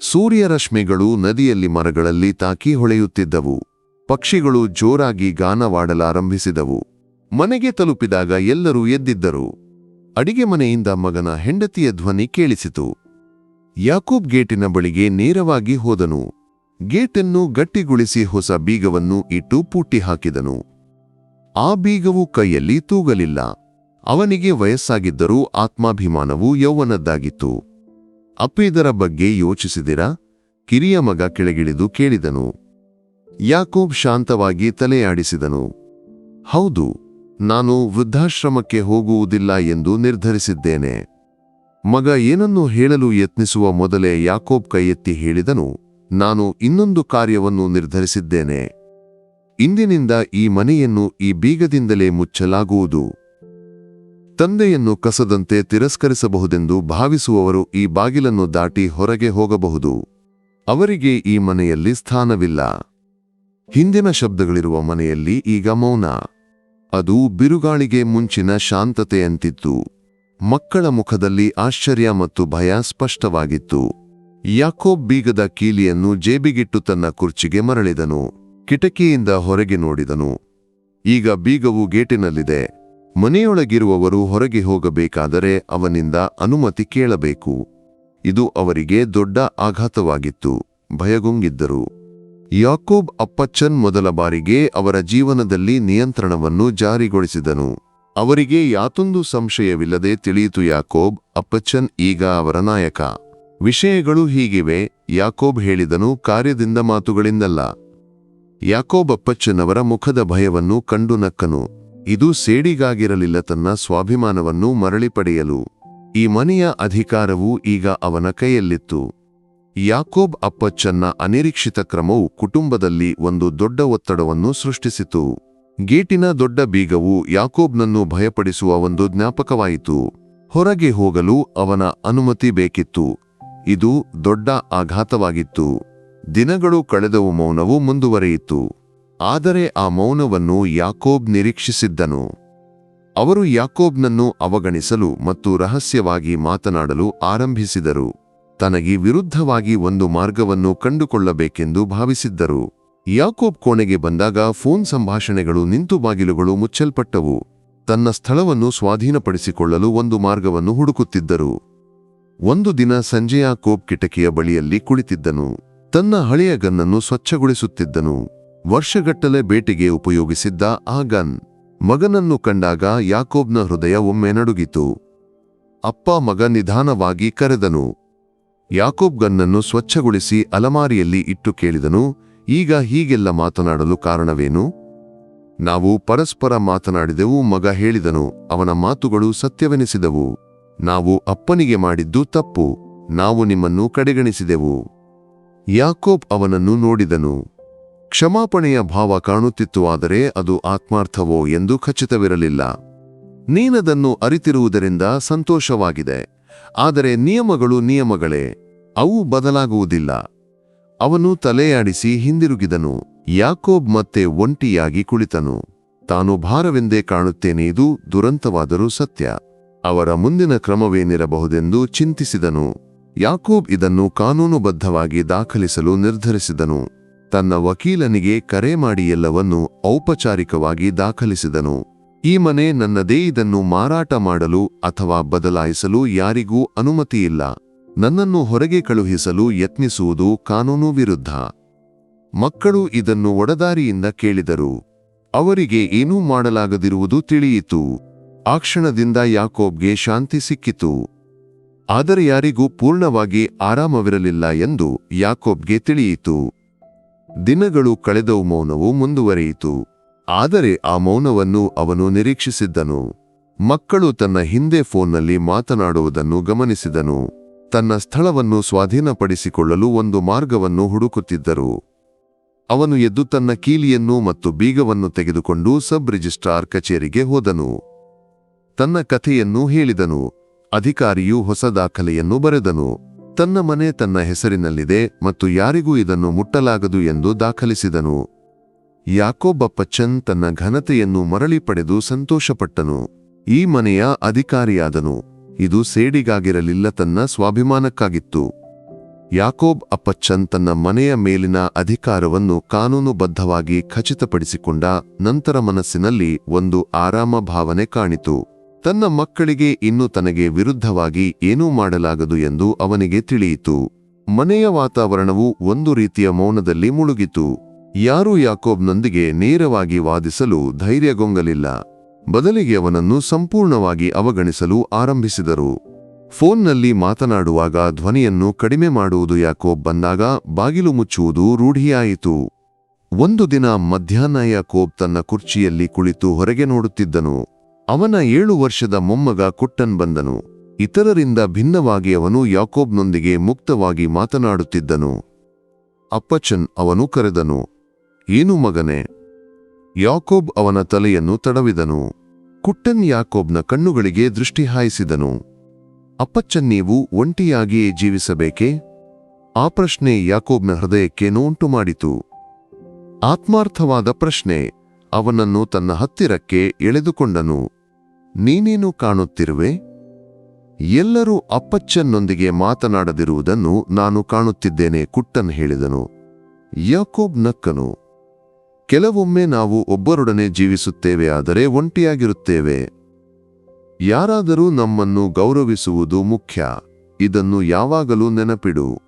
ಸೂರ್ಯರಶ್ಮಿಗಳು ನದಿಯಲ್ಲಿ ಮರಗಳಲ್ಲಿ ತಾಕಿ ಹೊಳೆಯುತ್ತಿದ್ದವು. ಪಕ್ಷಿಗಳು ಜೋರಾಗಿ ಗಾನವಾಡಲಾರಂಭಿಸಿದವು. ಮನೆಗೆ ತಲುಪಿದಾಗ ಎಲ್ಲರೂ ಎದ್ದಿದ್ದರು. ಅಡಿಗೆ ಮನೆಯಿಂದ ಮಗನ ಹೆಂಡತಿಯ ಧ್ವನಿ ಕೇಳಿಸಿತು. ಯಾಕೂಬ್ ಗೇಟಿನ ಬಳಿಗೆ ನೇರವಾಗಿ ಹೋದನು. ಗೇಟನ್ನು ಗಟ್ಟಿಗೊಳಿಸಿ ಹೊಸ ಬೀಗವನ್ನು ಇಟ್ಟು ಪೂಟಿ ಹಾಕಿದನು. ಆ ಬೀಗವು ಕೈಯಲ್ಲಿ ತೂಗಲಿಲ್ಲ. ಅವನಿಗೆ ವಯಸ್ಸಾಗಿದ್ದರೂ ಆತ್ಮಾಭಿಮಾನವು ಯೌವನದ್ದಾಗಿತ್ತು. ಅಪ್ಪಿದರ ಬಗ್ಗೆ ಯೋಚಿಸಿದಿರಾ? ಕಿರಿಯ ಮಗ ಕೆಳಗಿಳಿದು ಕೇಳಿದನು. ಯಾಕೋಬ್ ಶಾಂತವಾಗಿ ತಲೆಯಾಡಿಸಿದನು. ಹೌದು. ನಾನು ವೃದ್ಧಾಶ್ರಮಕ್ಕೆ ಹೋಗುವುದಿಲ್ಲ ಎಂದು ನಿರ್ಧರಿಸಿದ್ದೇನೆ. ಮಗ ಏನನ್ನು ಹೇಳಲು ಯತ್ನಿಸುವ ಮೊದಲೇ ಯಾಕೋಬ್ ಕೈಯೆತ್ತಿ ಹೇಳಿದನು, ನಾನು ಇನ್ನೊಂದು ಕಾರ್ಯವನ್ನು ನಿರ್ಧರಿಸಿದ್ದೇನೆ. ಇಂದಿನಿಂದ ಈ ಮನೆಯನ್ನು ಈ ಬೀಗದಿಂದಲೇ ಮುಚ್ಚಲಾಗುವುದು. ತಂದೆಯನ್ನು ಕಸದಂತೆ ತಿರಸ್ಕರಿಸಬಹುದೆಂದು ಭಾವಿಸುವವರು ಈ ಬಾಗಿಲನ್ನು ದಾಟಿ ಹೊರಗೆ ಹೋಗಬಹುದು. ಅವರಿಗೆ ಈ ಮನೆಯಲ್ಲಿ ಸ್ಥಾನವಿಲ್ಲ. ಹಿಂದಿನ ಶಬ್ದಗಳಿರುವ ಮನೆಯಲ್ಲಿ ಈಗ ಮೌನ. ಅದು ಬಿರುಗಾಳಿಗೆ ಮುಂಚಿನ ಶಾಂತತೆಯಂತಿತ್ತು. ಮಕ್ಕಳ ಮುಖದಲ್ಲಿ ಆಶ್ಚರ್ಯ ಮತ್ತು ಭಯ ಸ್ಪಷ್ಟವಾಗಿತ್ತು. ಯಾಕೋಬ್ ಬೀಗದ ಕೀಲಿಯನ್ನು ಜೇಬಿಗಿಟ್ಟು ತನ್ನ ಕುರ್ಚಿಗೆ ಮರಳಿದನು. ಕಿಟಕಿಯಿಂದ ಹೊರಗೆ ನೋಡಿದನು. ಈಗ ಬೀಗವು ಗೇಟಿನಲ್ಲಿದೆ. ಮನೆಯೊಳಗಿರುವವರು ಹೊರಗೆ ಹೋಗಬೇಕಾದರೆ ಅವನಿಂದ ಅನುಮತಿ ಕೇಳಬೇಕು. ಇದು ಅವರಿಗೆ ದೊಡ್ಡ ಆಘಾತವಾಗಿತ್ತು. ಭಯಗುಂಗಿದ್ದರು. ಯಾಕೋಬ್ ಅಪ್ಪಚ್ಚನ್ ಮೊದಲ ಬಾರಿಗೆ ಅವರ ಜೀವನದಲ್ಲಿ ನಿಯಂತ್ರಣವನ್ನು ಜಾರಿಗೊಳಿಸಿದನು. ಅವರಿಗೆ ಯಾತೊಂದು ಸಂಶಯವಿಲ್ಲದೆ ತಿಳಿಯಿತು ಯಾಕೋಬ್ ಅಪ್ಪಚ್ಚನ್ ಈಗ ಅವರ ನಾಯಕ. ವಿಷಯಗಳು ಹೀಗಿವೆ, ಯಾಕೋಬ್ ಹೇಳಿದನು ಕಾರ್ಯದಿಂದ ಮಾತುಗಳಿಂದಲ್ಲ. ಯಾಕೋಬ್ ಅಪ್ಪಚ್ಚನ್ ಅವರ ಮುಖದ ಭಯವನ್ನು ಕಂಡು ನಕ್ಕನು. ಇದು ಸೇಡಿಗಾಗಿರಲಿಲ್ಲ ತನ್ನ ಸ್ವಾಭಿಮಾನವನ್ನು ಮರಳಿ ಪಡೆಯಲು. ಈ ಮನೆಯ ಅಧಿಕಾರವು ಈಗ ಅವನ ಕೈಯಲ್ಲಿತ್ತು. ಯಾಕೋಬ್ ಅಪ್ಪಚ್ಚನ್ನ ಅನಿರೀಕ್ಷಿತ ಕ್ರಮವು ಕುಟುಂಬದಲ್ಲಿ ಒಂದು ದೊಡ್ಡ ಒತ್ತಡವನ್ನು ಸೃಷ್ಟಿಸಿತು. ಗೇಟಿನ ದೊಡ್ಡ ಬೀಗವು ಯಾಕೋಬ್ನನ್ನು ಭಯಪಡಿಸುವ ಒಂದು ಜ್ಞಾಪಕವಾಯಿತು. ಹೊರಗೆ ಹೋಗಲು ಅವನ ಅನುಮತಿ ಬೇಕಿತ್ತು. ಇದು ದೊಡ್ಡ ಆಘಾತವಾಗಿತ್ತು. ದಿನಗಳು ಕಳೆದವು, ಮೌನವು ಮುಂದುವರೆಯಿತು. ಆದರೆ ಆ ಮೌನವನ್ನು ಯಾಕೋಬ್ ನಿರೀಕ್ಷಿಸಿದ್ದನು. ಅವರು ಯಾಕೋಬ್ನನ್ನು ಅವಗಣಿಸಲು ಮತ್ತು ರಹಸ್ಯವಾಗಿ ಮಾತನಾಡಲು ಆರಂಭಿಸಿದರು. ತನಗೆ ವಿರುದ್ಧವಾಗಿ ಒಂದು ಮಾರ್ಗವನ್ನು ಕಂಡುಕೊಳ್ಳಬೇಕೆಂದು ಭಾವಿಸಿದ್ದರು. ಯಾಕೋಬ್ ಕೋಣೆಗೆ ಬಂದಾಗ ಫೋನ್ ಸಂಭಾಷಣೆಗಳು ನಿಂತು ಬಾಗಿಲುಗಳು ಮುಚ್ಚಲ್ಪಟ್ಟವು. ತನ್ನ ಸ್ಥಳವನ್ನು ಸ್ವಾಧೀನಪಡಿಸಿಕೊಳ್ಳಲು ಒಂದು ಮಾರ್ಗವನ್ನು ಹುಡುಕುತ್ತಿದ್ದರು. ಒಂದು ದಿನ ಸಂಜೆಯ ಯಾಕೋಬ್ ಕಿಟಕಿಯ ಬಳಿಯಲ್ಲಿ ಕುಳಿತಿದ್ದನು. ತನ್ನ ಹಳೆಯ ಗನ್ನನ್ನು ಸ್ವಚ್ಛಗೊಳಿಸುತ್ತಿದ್ದನು. ವರ್ಷಗಟ್ಟಲೆ ಬೇಟೆಗೆ ಉಪಯೋಗಿಸಿದ್ದ ಆ ಗನ್. ಮಗನನ್ನು ಕಂಡಾಗ ಯಾಕೋಬ್ನ ಹೃದಯ ಒಮ್ಮೆ ನಡುಗಿತು. ಅಪ್ಪ ಮಗ ನಿಧಾನವಾಗಿ ಕರೆದನು ಯಾಕೋಬ್ ಗನ್ನನ್ನು ಸ್ವಚ್ಛಗೊಳಿಸಿ ಅಲಮಾರಿಯಲ್ಲಿ ಇಟ್ಟು ಕೇಳಿದನು, ಈಗ ಹೀಗೆಲ್ಲ ಮಾತನಾಡಲು ಕಾರಣವೇನು? ನಾವು ಪರಸ್ಪರ ಮಾತನಾಡಿದೆವು, ಮಗ ಹೇಳಿದನು, ಅವನ ಮಾತುಗಳು ಸತ್ಯವೆನಿಸಿದವು. ನಾವು ಅಪ್ಪನಿಗೆ ಮಾಡಿದ್ದು ತಪ್ಪು, ನಾವು ನಿಮ್ಮನ್ನು ಕಡೆಗಣಿಸಿದೆವು. ಯಾಕೋಬ್ ಅವನನ್ನು ನೋಡಿದನು. ಕ್ಷಮಾಪಣೆಯ ಭಾವ ಕಾಣುತ್ತಿತ್ತು, ಆದರೆ ಅದು ಆತ್ಮಾರ್ಥವೋ ಎಂದು ಖಚಿತವಿರಲಿಲ್ಲ. ನೀನದನ್ನು ಅರಿತಿರುವುದರಿಂದ ಸಂತೋಷವಾಗಿದೆ. ಆದರೆ ನಿಯಮಗಳು ನಿಯಮಗಳೇ, ಅವು ಬದಲಾಗುವುದಿಲ್ಲ. ಅವನು ತಲೆಯಾಡಿಸಿ ಹಿಂದಿರುಗಿದನು, ಯಾಕೋಬ್ ಮತ್ತೆ ಒಂಟಿಯಾಗಿ ಕುಳಿತನು. ತಾನು ಭಾರವೆಂದೇ ಕಾಣುತ್ತೇನೆ, ಇದು ದುರಂತವಾದರೂ ಸತ್ಯ. ಅವರ ಮುಂದಿನ ಕ್ರಮವೇನಿರಬಹುದೆಂದು ಚಿಂತಿಸಿದನು. ಯಾಕೋಬ್ ಇದನ್ನು ಕಾನೂನುಬದ್ಧವಾಗಿ ದಾಖಲಿಸಲು ನಿರ್ಧರಿಸಿದನು. ತನ್ನ ವಕೀಲನಿಗೆ ಕರೆ ಮಾಡಿ ಎಲ್ಲವನ್ನೂ ಔಪಚಾರಿಕವಾಗಿ ದಾಖಲಿಸಿದನು. ಈ ಮನೆ ನನ್ನದೇ ಇದನ್ನು ಮಾರಾಟ ಮಾಡಲು ಅಥವಾ ಬದಲಾಯಿಸಲು ಯಾರಿಗೂ ಅನುಮತಿಯಿಲ್ಲ. ನನ್ನನ್ನು ಹೊರಗೆ ಕಳುಹಿಸಲು ಯತ್ನಿಸುವುದು ಕಾನೂನು ವಿರುದ್ಧ. ಮಕ್ಕಳು ಇದನ್ನು ಒಡದಾರಿಯಿಂದ ಕೇಳಿದರು. ಅವರಿಗೆ ಏನೂ ಮಾಡಲಾಗದಿರುವುದು ತಿಳಿಯಿತು. ಆ ಕ್ಷಣದಿಂದ ಯಾಕೋಬ್ಗೆ ಶಾಂತಿ ಸಿಕ್ಕಿತು. ಆದರೆ ಯಾರಿಗೂ ಪೂರ್ಣವಾಗಿ ಆರಾಮವಿರಲಿಲ್ಲ ಎಂದು ಯಾಕೋಬ್ಗೆ ತಿಳಿಯಿತು. ದಿನಗಳು ಕಳೆದವು, ಮೌನವು ಮುಂದುವರಿಯಿತು. ಆದರೆ ಆ ಮೌನವನ್ನು ಅವನು ನಿರೀಕ್ಷಿಸಿದ್ದನು. ಮಕ್ಕಳು ತನ್ನ ಹಿಂದೆ ಫೋನ್ನಲ್ಲಿ ಮಾತನಾಡುವುದನ್ನು ಗಮನಿಸಿದನು. ತನ್ನ ಸ್ಥಳವನ್ನು ಸ್ವಾಧೀನಪಡಿಸಿಕೊಳ್ಳಲು ಒಂದು ಮಾರ್ಗವನ್ನು ಹುಡುಕುತ್ತಿದ್ದರು. ಅವನು ಎದ್ದು ತನ್ನ ಕೀಲಿಯನ್ನು ಮತ್ತು ಬೀಗವನ್ನು ತೆಗೆದುಕೊಂಡು ಸಬ್ ರಿಜಿಸ್ಟ್ರಾರ್ ಕಚೇರಿಗೆ ಹೋದನು. ತನ್ನ ಕಥೆಯನ್ನು ಹೇಳಿದನು. ಅಧಿಕಾರಿಯು ಹೊಸ ದಾಖಲೆಯನ್ನು ಬರೆದನು. ತನ್ನ ಮನೆ ತನ್ನ ಹೆಸರಿನಲ್ಲಿದೆ ಮತ್ತು ಯಾರಿಗೂ ಇದನ್ನು ಮುಟ್ಟಲಾಗದು ಎಂದು ದಾಖಲಿಸಿದನು. ಯಾಕೋಬಪ್ಪಚ್ಚನ್ ತನ್ನ ಘನತೆಯನ್ನು ಮರಳಿ ಪಡೆದು ಸಂತೋಷಪಟ್ಟನು. ಈ ಮನೆಯ ಅಧಿಕಾರಿಯಾದನು. ಇದು ಸೇಡಿಗಾಗಿರಲಿಲ್ಲ ತನ್ನ ಸ್ವಾಭಿಮಾನಕ್ಕಾಗಿತ್ತು. ಯಾಕೋಬ್ ಅಪ್ಪಚ್ಚನ್ ತನ್ನ ಮನೆಯ ಮೇಲಿನ ಅಧಿಕಾರವನ್ನು ಕಾನೂನುಬದ್ಧವಾಗಿ ಖಚಿತಪಡಿಸಿಕೊಂಡ ನಂತರ ಮನಸ್ಸಿನಲ್ಲಿ ಒಂದು ಆರಾಮ ಭಾವನೆ ಕಾಣಿತು. ತನ್ನ ಮಕ್ಕಳಿಗೆ ಇನ್ನು ತನಗೆ ವಿರುದ್ಧವಾಗಿ ಏನೂ ಮಾಡಲಾಗದು ಎಂದು ಅವನಿಗೆ ತಿಳಿಯಿತು. ಮನೆಯ ವಾತಾವರಣವು ಒಂದು ರೀತಿಯ ಮೌನದಲ್ಲಿ ಮುಳುಗಿತು. ಯಾರೂ ಯಾಕೋಬ್ನೊಂದಿಗೆ ನೇರವಾಗಿ ವಾದಿಸಲು ಧೈರ್ಯಗೊಂಗಲಿಲ್ಲ. ಬದಲಿಗೆ ಅವನನ್ನು ಸಂಪೂರ್ಣವಾಗಿ ಅವಗಣಿಸಲು ಆರಂಭಿಸಿದರು. ಫೋನ್ನಲ್ಲಿ ಮಾತನಾಡುವಾಗ ಧ್ವನಿಯನ್ನು ಕಡಿಮೆ ಮಾಡುವುದು ಯಾಕೋಬ್ ಬಂದಾಗ ಬಾಗಿಲು ಮುಚ್ಚುವುದು ರೂಢಿಯಾಯಿತು. ಒಂದು ದಿನ ಮಧ್ಯಾಹ್ನ ಯಾಕೋಬ್ ತನ್ನ ಕುರ್ಚಿಯಲ್ಲಿ ಕುಳಿತು ಹೊರಗೆ ನೋಡುತ್ತಿದ್ದನು. ಅವನ ಏಳು ವರ್ಷದ ಮೊಮ್ಮಗ ಕುಟ್ಟನ್ ಬಂದನು. ಇತರರಿಂದ ಭಿನ್ನವಾಗಿ ಅವನು ಯಾಕೋಬ್ನೊಂದಿಗೆ ಮುಕ್ತವಾಗಿ ಮಾತನಾಡುತ್ತಿದ್ದನು. ಅಪ್ಪಚನ್ ಅವನು ಕರೆದನು ಏನು ಮಗನೇ? ಯಾಕೋಬ್ ಅವನ ತಲೆಯನ್ನು ತಡವಿದನು. ಕುಟ್ಟನ್ ಯಾಕೋಬ್ನ ಕಣ್ಣುಗಳಿಗೆ ದೃಷ್ಟಿ ಹಾಯಿಸಿದನು. ಅಪ್ಪಚ್ಚನ್ ನೀವು ಒಂಟಿಯಾಗಿಯೇ ಜೀವಿಸಬೇಕೆ? ಆ ಪ್ರಶ್ನೆ ಯಾಕೋಬ್ನ ಹೃದಯಕ್ಕೆ ನೋಂಟು ಮಾಡಿತು. ಆತ್ಮಾರ್ಥವಾದ ಪ್ರಶ್ನೆ, ಅವನನ್ನು ತನ್ನ ಹತ್ತಿರಕ್ಕೆ ಎಳೆದುಕೊಂಡನು. ನೀನೇನು ಕಾಣುತ್ತಿರುವೆ? ಎಲ್ಲರೂ ಅಪ್ಪಚ್ಚನ್ನೊಂದಿಗೆ ಮಾತನಾಡದಿರುವುದನ್ನು ನಾನು ಕಾಣುತ್ತಿದ್ದೇನೆ, ಕುಟ್ಟನ್ ಹೇಳಿದನು. ಯಾಕೋಬ್ ನಕ್ಕನು. ಕೆಲವೊಮ್ಮೆ ನಾವು ಒಬ್ಬರೊಡನೆ ಜೀವಿಸುತ್ತೇವೆ ಆದರೆ ಒಂಟಿಯಾಗಿರುತ್ತೇವೆ. ಯಾರಾದರೂ ನಮ್ಮನ್ನು ಗೌರವಿಸುವುದು ಮುಖ್ಯ. ಇದನ್ನು ಯಾವಾಗಲೂ ನೆನಪಿಡು.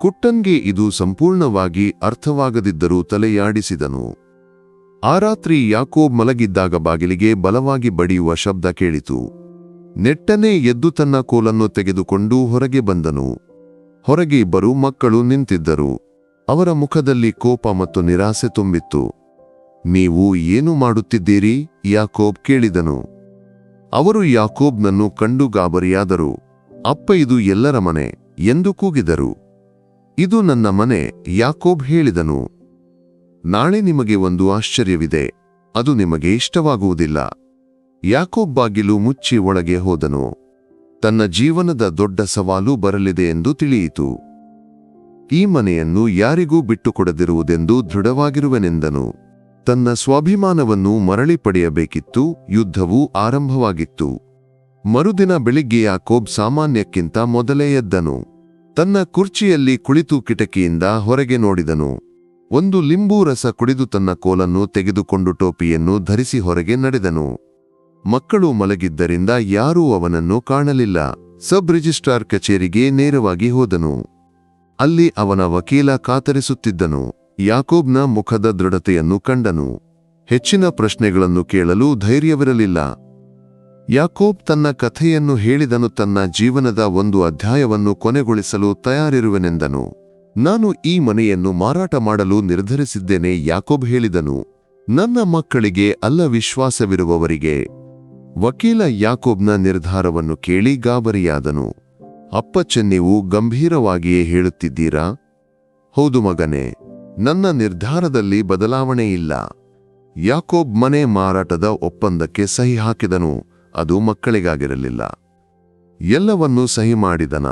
ಕುಟ್ಟನ್ಗೆ ಇದು ಸಂಪೂರ್ಣವಾಗಿ ಅರ್ಥವಾಗದಿದ್ದರೂ ತಲೆಯಾಡಿಸಿದನು. ಆ ರಾತ್ರಿ ಯಾಕೋಬ್ ಮಲಗಿದ್ದಾಗ ಬಾಗಿಲಿಗೆ ಬಲವಾಗಿ ಬಡಿಯುವ ಶಬ್ದ ಕೇಳಿತು. ನೆಟ್ಟನೆ ಎದ್ದು ತನ್ನ ಕೋಲನ್ನು ತೆಗೆದುಕೊಂಡು ಹೊರಗೆ ಬಂದನು. ಹೊರಗೆ ಇಬ್ಬರು ಮಕ್ಕಳು ನಿಂತಿದ್ದರು. ಅವರ ಮುಖದಲ್ಲಿ ಕೋಪ ಮತ್ತು ನಿರಾಸೆ ತುಂಬಿತ್ತು. ನೀವು ಏನು ಮಾಡುತ್ತಿದ್ದೀರಿ? ಯಾಕೋಬ್ ಕೇಳಿದನು. ಅವರು ಯಾಕೋಬ್ನನ್ನು ಕಂಡು ಗಾಬರಿಯಾದರು. ಅಪ್ಪ, ಇದು ಎಲ್ಲರ ಮನೆ ಎಂದು ಕೂಗಿದರು. ಇದು ನನ್ನ ಮನೆ, ಯಾಕೋಬ್ ಹೇಳಿದನು. ನಾಳೆ ನಿಮಗೆ ಒಂದು ಆಶ್ಚರ್ಯವಿದೆ. ಅದು ನಿಮಗೆ ಇಷ್ಟವಾಗುವುದಿಲ್ಲ. ಯಾಕೋಬ್ ಬಾಗಿಲು ಮುಚ್ಚಿ ಒಳಗೆ ಹೋದನು. ತನ್ನ ಜೀವನದ ದೊಡ್ಡ ಸವಾಲು ಬರಲಿದೆ ಎಂದು ತಿಳಿಯಿತು. ಈ ಮನೆಯನ್ನು ಯಾರಿಗೂ ಬಿಟ್ಟುಕೊಡದಿರುವುದೆಂದು ದೃಢವಾಗಿರುವನೆಂದನು. ತನ್ನ ಸ್ವಾಭಿಮಾನವನ್ನು ಮರಳಿ ಪಡೆಯಬೇಕಿತ್ತು, ಯುದ್ಧವು ಆರಂಭವಾಗಿತ್ತು. ಮರುದಿನ ಬೆಳಿಗ್ಗೆ ಯಾಕೋಬ್ ಸಾಮಾನ್ಯಕ್ಕಿಂತ ಮೊದಲೇ ಎದ್ದನು. ತನ್ನ ಕುರ್ಚಿಯಲ್ಲಿ ಕುಳಿತು ಕಿಟಕಿಯಿಂದ ಹೊರಗೆ ನೋಡಿದನು. ಒಂದು ಲಿಂಬೂ ರಸ ಕುಡಿದು ತನ್ನ ಕೋಲನ್ನು ತೆಗೆದುಕೊಂಡು ಟೋಪಿಯನ್ನು ಧರಿಸಿ ಹೊರಗೆ ನಡೆದನು. ಮಕ್ಕಳು ಮಲಗಿದ್ದರಿಂದ ಯಾರೂ ಅವನನ್ನು ಕಾಣಲಿಲ್ಲ. ಸಬ್ ರಿಜಿಸ್ಟ್ರಾರ್ ಕಚೇರಿಗೆ ನೇರವಾಗಿ ಹೋದನು. ಅಲ್ಲಿ ಅವನ ವಕೀಲ ಕಾತರಿಸುತ್ತಿದ್ದನು. ಯಾಕೋಬ್ನ ಮುಖದ ದೃಢತೆಯನ್ನು ಕಂಡನು. ಹೆಚ್ಚಿನ ಪ್ರಶ್ನೆಗಳನ್ನು ಕೇಳಲು ಧೈರ್ಯವಿರಲಿಲ್ಲ. ಯಾಕೋಬ್ ತನ್ನ ಕಥೆಯನ್ನು ಹೇಳಿದನು, ತನ್ನ ಜೀವನದ ಒಂದು ಅಧ್ಯಾಯವನ್ನು ಕೊನೆಗೊಳಿಸಲು ತಯಾರಿರುವೆನೆಂದನು. ನಾನು ಈ ಮನೆಯನ್ನು ಮಾರಾಟ ಮಾಡಲು ನಿರ್ಧರಿಸಿದ್ದೇನೆ, ಯಾಕೋಬ್ ಹೇಳಿದನು. ನನ್ನ ಮಕ್ಕಳಿಗೆ ಅಲ್ಲ ವಿಶ್ವಾಸವಿರುವವರಿಗೆ. ವಕೀಲ ಯಾಕೋಬ್ನ ನಿರ್ಧಾರವನ್ನು ಕೇಳಿ ಗಾಬರಿಯಾದನು. ಅಪ್ಪಚ್ಚನ್ ನೀವು ಗಂಭೀರವಾಗಿಯೇ ಹೇಳುತ್ತಿದ್ದೀರಾ? ಹೌದು ಮಗನೇ, ನನ್ನ ನಿರ್ಧಾರದಲ್ಲಿ ಬದಲಾವಣೆ ಇಲ್ಲ. ಯಾಕೋಬ್ ಮನೆ ಮಾರಾಟದ ಒಪ್ಪಂದಕ್ಕೆ ಸಹಿ ಹಾಕಿದನು, ಅದು ಮಕ್ಕಳಿಗಾಗಿರಲಿಲ್ಲ. ಎಲ್ಲವನ್ನೂ ಸಹಿ ಮಾಡಿದನ?